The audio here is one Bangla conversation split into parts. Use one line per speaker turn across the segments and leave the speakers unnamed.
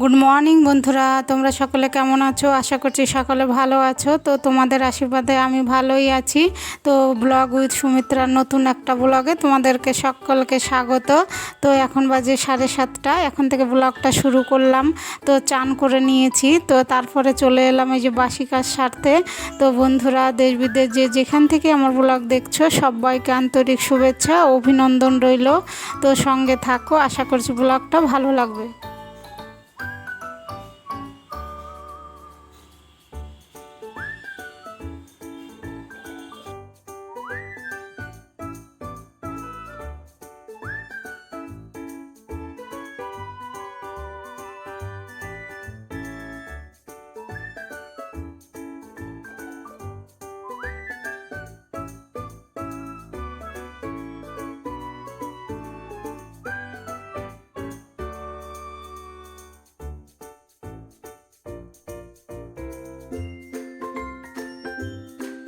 গুড মর্নিং বন্ধুরা। তোমরা সকলে কেমন আছো? আশা করছি সকলে ভালো আছো। তো তোমাদের আশীর্বাদে আমি ভালোই আছি। তো ব্লগ উইথ সুমিত্রার নতুন একটা ব্লগে তোমাদেরকে সকলকে স্বাগত। তো এখন বাজে সাড়ে সাতটা। এখন থেকে ব্লগটা শুরু করলাম। তো চান করে নিয়েছি। তো তারপরে চলে এলাম এই যে বাসি কাজ সারতে। তো বন্ধুরা, দেশ বিদেশ যে যেখান থেকে আমার ব্লগ দেখছ, সবাইকে আন্তরিক শুভেচ্ছা অভিনন্দন রইল। তো সঙ্গে থাকো। আশা করছি ব্লগটা ভালো লাগবে।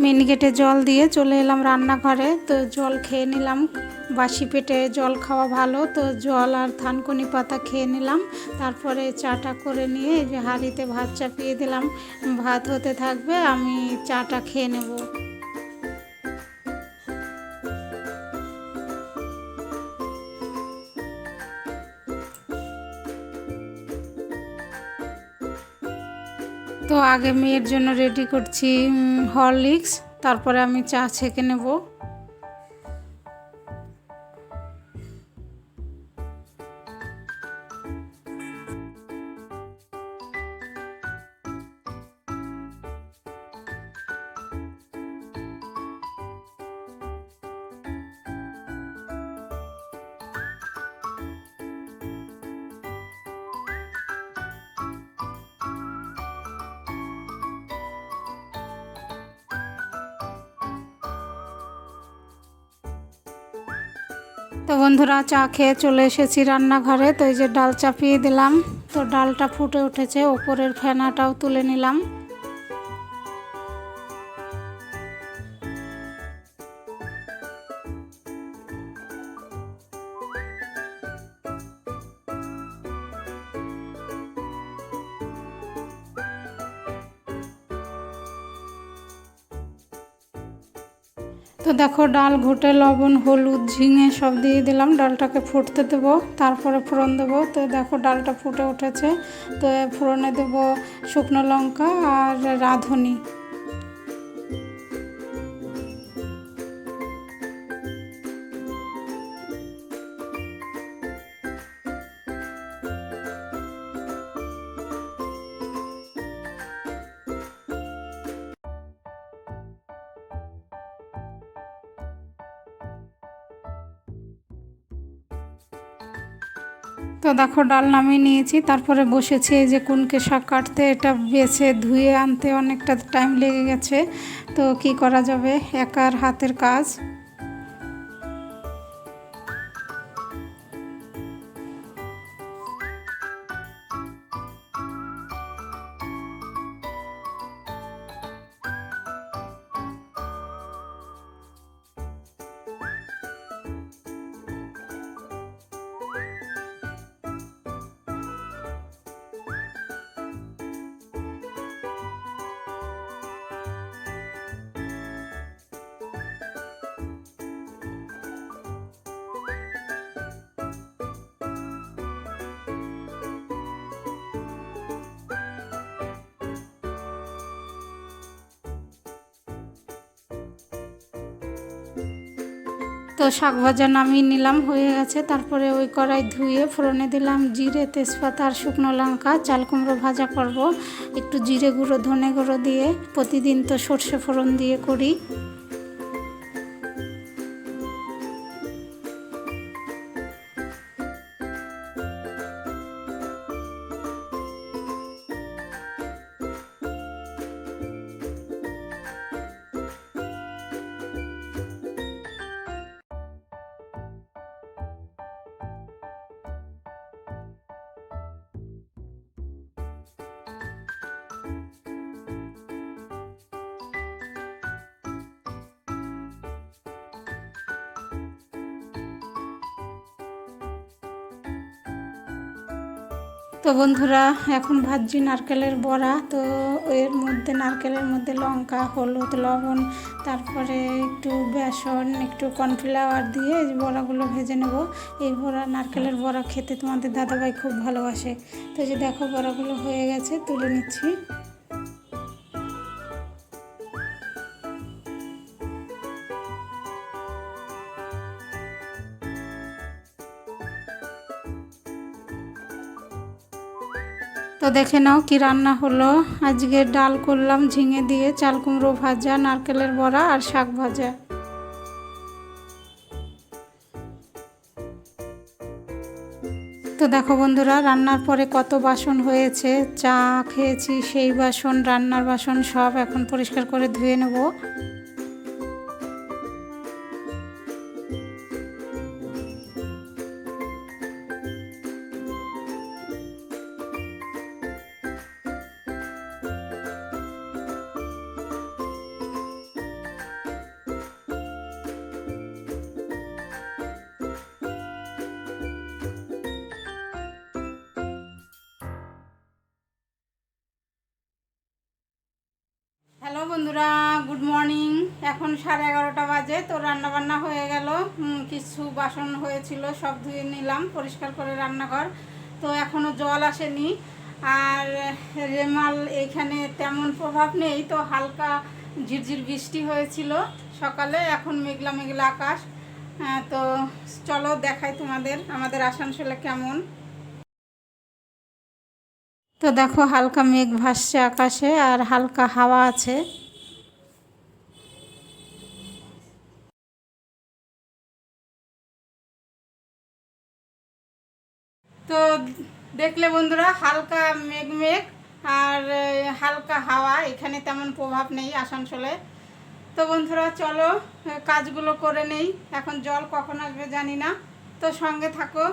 মিনিকেটে জল দিয়ে চলে এলাম রান্নাঘরে। তো জল খেয়ে নিলাম। বাসি পেটে জল খাওয়া ভালো। তো জল আর থানকুনি পাতা খেয়ে নিলাম। তারপরে চাটা করে নিয়ে যে হাঁড়িতে ভাত চাপিয়ে দিলাম। ভাত হতে থাকবে, আমি চাটা খেয়ে নেব। তো আগে মেয়ের জন্য রেডি করছি হরলিক্স তারপরে আমি চা ছেঁকে নেব। তো বন্ধুরা চা খেয়ে চলে এসেছি রান্নাঘরে। তো এই যে ডাল চাপিয়ে দিলাম। তো ডালটা ফুটে উঠেছে, ওপরের ফেনাটাও তুলে নিলাম। তো দেখো ডাল ঘুটে, লবণ, হলুদ, ঝিঙে সব দিয়ে দিলাম। ডালটাকে ফুটতে দেব, তারপরে ফোড়ন দেবো। তো দেখো ডালটা ফুটে উঠেছে। তো ফোড়নে দেবো শুকনো লঙ্কা আর রাঁধুনি। দেখো ডাল নামিয়ে নিয়েছি, তারপরে বসেছি এই যে কুনকে শাক কাটতে, এটা বেছে ধুয়ে আনতে অনেকটা টাইম লেগে গেছে। তো কি করা যাবে? একার হাতের কাজ। তো শাক ভাজা নামিয়ে নিলাম, হয়ে গেছে। তারপরে ওই কড়াই ধুয়ে ফোড়নে দিলাম জিরে, তেজপাতা আর শুকনো লঙ্কা, চাল কুমড়ো ভাজা করব। একটু জিরে গুঁড়ো, ধনে গুঁড়ো দিয়ে প্রতিদিন তো সর্ষে ফোড়ন দিয়ে করি। তো বন্ধুরা, এখন ভাজছি নারকেলের বড়া। তো এর মধ্যে নারকেলের মধ্যে লঙ্কা, হলুদ, লবণ, তারপরে একটু বেসন, একটু কর্নফ্লাওয়ার দিয়ে এই বড়াগুলো ভেজে নেব। এই বড়া, নারকেলের বড়া খেতে তোমাদের দাদাভাই খুব ভালোবাসে। তো যে দেখো, বড়াগুলো হয়ে গেছে, তুলে নিচ্ছি। দেখে নাও কি রান্না হলো। আজকে ডাল করলাম, ঝিঙে দিয়ে চাল কুমড়ো ভাজা, নারকেলের বড়া আর শাক ভাজা। তো দেখো বন্ধুরা, রান্নার পরে কত বাসন হয়েছে, চা খেয়েছি, সেই বাসন, রান্নার বাসন সব এখন পরিষ্কার করে ধুয়ে নেব। হ্যালো বন্ধুরা, গুড মর্নিং। এখন সাড়ে এগারোটা বাজে, তো রান্নাবান্না হয়ে গেল। কিছু বাসন হয়েছিল, সব ধুয়ে নিলাম, পরিষ্কার করে রান্নাঘর। তো এখনও জল আসেনি। আর রেমাল এখানে তেমন প্রভাব নেই, তো হালকা ঝিরঝির বৃষ্টি হয়েছিল সকালে, এখন মেঘলা মেঘলা আকাশ। তো চলো দেখাই তোমাদের, আমাদের আসানসোলে কেমন। তো দেখো হালকা মেঘ ভাসছে আকাশে আর হালকা হাওয়া আছে। তো দেখলে বন্ধুরা হালকা মেঘ মেঘ আর হালকা হাওয়া, এখানে তেমন প্রভাব নেই আসানসোলে। তো বন্ধুরা চলো কাজগুলো করে নেই, এখন জল কখন আসবে জানি না। তো সঙ্গে থাকো।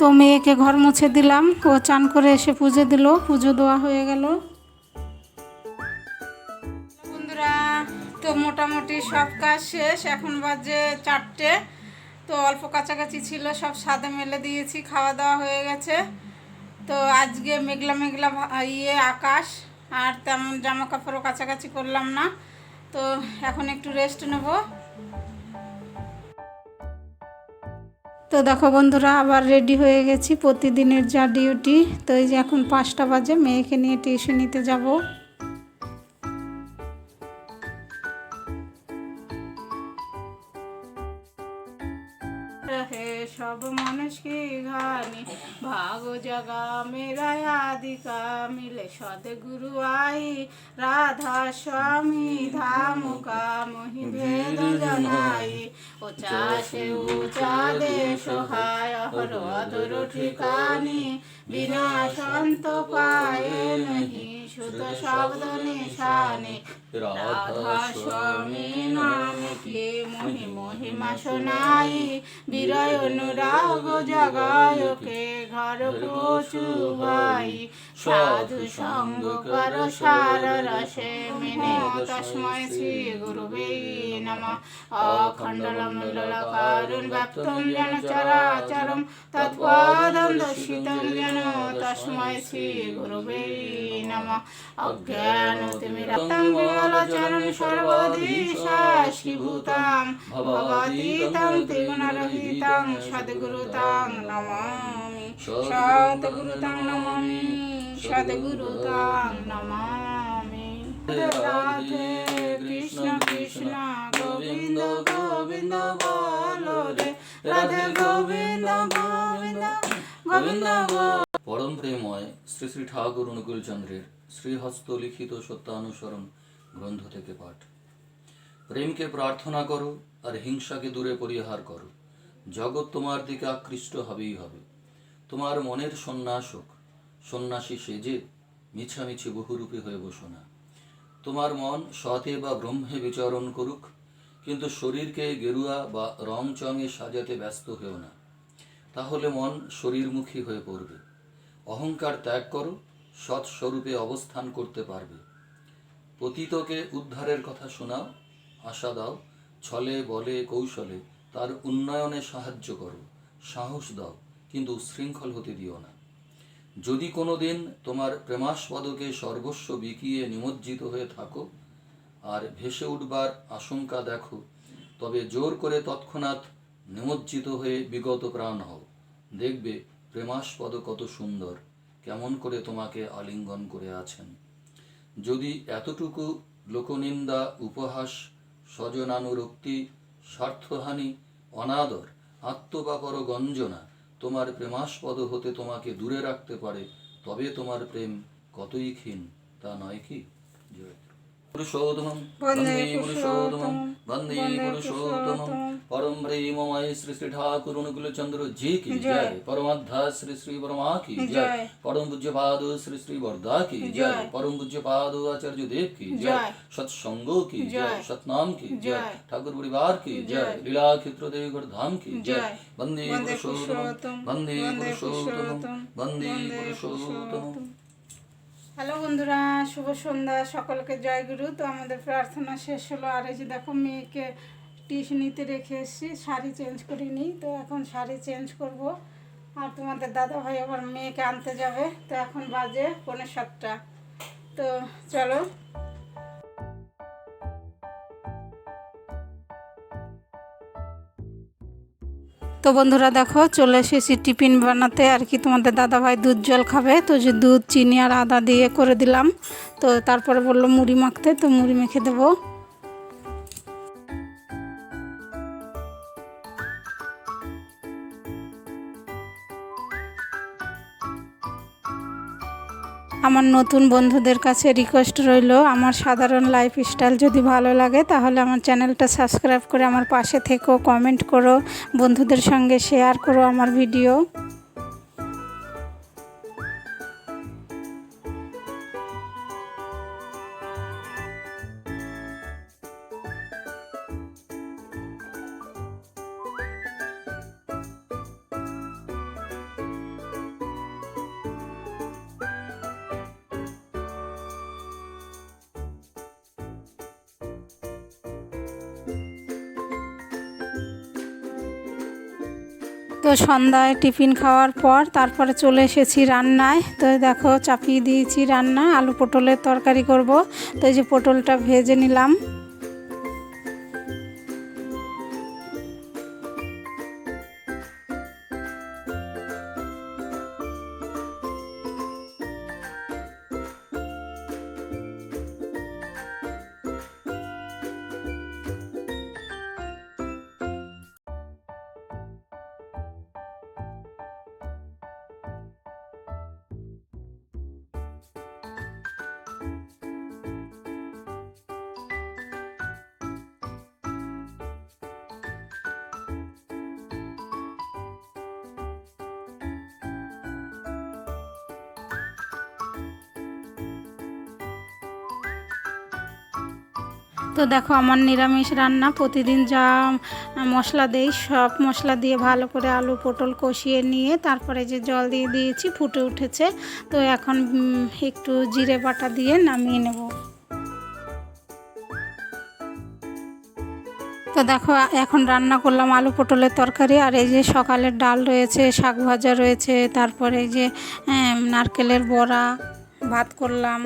তো মেয়েকে ঘর মুছে দিলাম। ও চান করে এসে পুজো দিল। পুজো দেওয়া হয়ে গেল। বন্ধুরা, তো মোটামুটি সব কাজ শেষ। এখন বাজে চারটে। তো অল্প কাছাকাছি ছিল, সব সাদে মেলে দিয়েছি, খাওয়া দাওয়া হয়ে গেছে। তো আজকে মেঘলা মেঘলা ইয়ে আকাশ, আর তেমন জামা কাপড়ও কাছাকাছি করলাম না। তো এখন একটু রেস্ট নেব। তো দেখো বন্ধুরা, আবার রেডি হয়ে গেছি প্রতিদিনের যা ডিউটি তো এই যে এখন পাঁচটা বাজে, মেয়েকে নিয়ে টিউশনিতে যাব। भागो जगा मेरा आदि का मिले सदगुरु आई राधा स्वामी धाम का मोहि भेद जनाई ऊंचा से ऊंचा देश हाय हर अधुर ठिकानी बिना संत पाए नहीं शुद्ध शब्द निशाने রাধা স্বামী নাম কে মহি মহিমা শোনাই বিরয় অনুরাগ জগায় কে প্রচু ভাই সাধু সঙ্গ কর সার রসে মেনে তস্ময় শ্রী গুরুবে নম। অখণ্ডল মণ্ডল কারুণ ব্যাপ্তম জন চরাচরম তৎপদম দর্শিতম যেন তস্ময় শ্রী গুরুবে নম। অজ্ঞান তিমিরতং ভবাতীতাং ত্রিগুণরহিতাং সদ্গুরুতাং নমামি নমামি রাধে কৃষ্ণ কৃষ্ণ গোবিন্দ গোবিন্দ বলো রে রাধে গোবিন্দ গোবিন্দ গোবিন্দ
পরম প্রেময় শ্রী শ্রী ঠাকুর অনুকূল চন্দ্রের শ্রীহস্ত লিখিত সত্যানুসরণ গ্রন্থ থেকে পাঠ প্রেমকে প্রার্থনা করো আর হিংসাকে দূরে পরিহার করো জগৎ তোমার দিকে আকৃষ্ট হবেই হবে তোমার মনের সন্ন্যাস হোক সন্ন্যাসী সেজে মিছামিছি বহুরূপী হয়ে বসো না। তোমার মন সতে বা ব্রহ্মে বিচরণ করুক, কিন্তু শরীরকে গেরুয়া বা রং চঙে সাজাতে ব্যস্ত হয়েও না। তাহলে মন শরীরমুখী হয়ে পড়বে। অহংকার ত্যাগ করো সৎ স্বরূপে অবস্থান করতে পারবে। পতিতকে উদ্ধারের কথা শোনাও, আশা দাও, ছলে বলে কৌশলে তার উন্নয়নে সাহায্য করো, সাহস দাও। কিন্তু উশৃঙ্খল হতে দিও না। যদি কোনো দিন তোমার প্রেমাস্পদকে সর্বস্ব বিকিয়ে নিমজ্জিত হয়ে থাকো আর ভেসে উঠবার আশঙ্কা দেখো, তবে জোর করে তৎক্ষণাৎ নিমজ্জিত হয়ে বিগত প্রাণ হও। দেখবে প্রেমাস্পদ কত সুন্দর, কেমন করে তোমাকে আলিঙ্গন করে আছেন। যদি এতটুকু লোকনিন্দা, উপহাস, স্বজনানুরক্তি, স্বার্থহানি, অনাদর আত্মপাপর গঞ্জনা তোমার প্রেমাস্পদ হতে তোমাকে দূরে রাখতে পারে, তবে তোমার প্রেম কতই ক্ষীণ, তা নয় কি জয়। পুরুষোত্তমম বন্দে পুরুষোত্তমম বন্দে পুরুষোত্তমম পরম প্রেমময় শ্রী শ্রী ঠাকুর অনুকূল চন্দ্র জি কি জয় পরমাধ্যা শ্রী শ্রী পরমা কি জয় পরম পূজ্য পাদ শ্রী শ্রী বরদা কি জয় পরম পূজ্য পাদ আচার্য দেব কি জয় সৎসঙ্গ কি জয় সতনাম কি জয় ঠাকুর পরিবার কি জয় লীলা ক্ষেত্র দেবগড় ধাম কি জয় বন্দে পুরুষোত্তম বন্দে পুরুষোত্তম বন্দে পুরুষোত্তম
হ্যালো বন্ধুরা, শুভ সন্ধ্যা, সকলকে জয় গুরু। তো আমাদের প্রার্থনা শেষ হলো। আর এই যে দেখো, মেয়েকে টিউশনিতে রেখে এসেছি, শাড়ি চেঞ্জ করিনি তো এখন শাড়ি চেঞ্জ করব। আর তোমাদের দাদা ভাই আবার মেয়েকে আনতে যাবে। তো এখন বাজে পনেরো সাতটা। তো চলো। তো বন্ধুরা দেখো, চলে এসেছি টিফিন বানাতে। আর কি তোমাদের দাদাভাই দুধ জল খাবে, তো যে দুধ, চিনি আর আদা দিয়ে করে দিলাম। তো তারপরে বলল মুড়ি মাখতে, তো মুড়ি মেখে দেবো। আমার নতুন বন্ধুদের কাছে রিকোয়েস্ট রইল, আমার সাধারণ লাইফস্টাইল যদি ভালো লাগে, তাহলে আমার চ্যানেলটা সাবস্ক্রাইব করে আমার পাশে থেকো কমেন্ট করো, বন্ধুদের সঙ্গে শেয়ার করো আমার ভিডিও তো সন্ধ্যায় টিফিন খাওয়ার পর তারপরে চলে এসেছি রান্নায়। তো দেখো, চাপিয়ে দিয়েছি রান্না। আলু পটলের তরকারি করব। তো এই যে পটলটা ভেজে নিলাম। তো দেখো আমার নিরামিষ রান্না, প্রতিদিন যা মশলা দেই সব মশলা দিয়ে ভালো করে আলু পটল কষিয়ে নিয়ে তারপরে যে জল দিয়ে দিয়েছি ফুটে উঠেছে, তো এখন একটু জিরে বাটা দিয়ে নামিয়ে নেব। তো দেখো, এখন রান্না করলাম আলু পটলের তরকারি, আর এই যে সকালের ডাল রয়েছে, শাক ভাজা রয়েছে, তারপরে এই যে নারকেলের বড়া ভাত করলাম।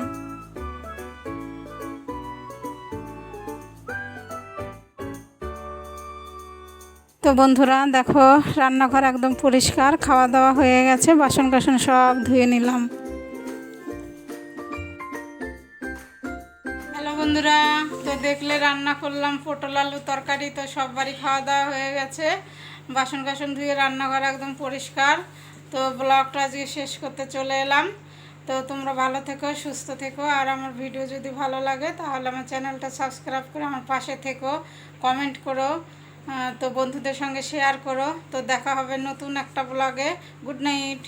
তো বন্ধুরা, দেখো, রান্নাঘর একদম পরিষ্কার খাওয়া দাওয়া হয়ে গেছে বাসন কাসন সব ধুয়ে নিলাম। হ্যালো বন্ধুরা, তো দেখলে রান্না করলাম পটল আলু তরকারি, তো সব বাড়ি খাওয়া দাওয়া হয়ে গেছে। বাসন কাসন ধুয়ে রান্নাঘর একদম পরিষ্কার। তো ব্লগটা আজকে শেষ করতে চলে এলাম। তো তোমরা ভালো থেকো, সুস্থ থেকো, আর আমার ভিডিও যদি ভালো লাগে, তাহলে আমার চ্যানেলটা সাবস্ক্রাইব করে আমার পাশে থেকো, কমেন্ট করো। তো বন্ধুদের সঙ্গে শেয়ার করো। তো দেখা হবে নতুন একটা ব্লগে গুড নাইট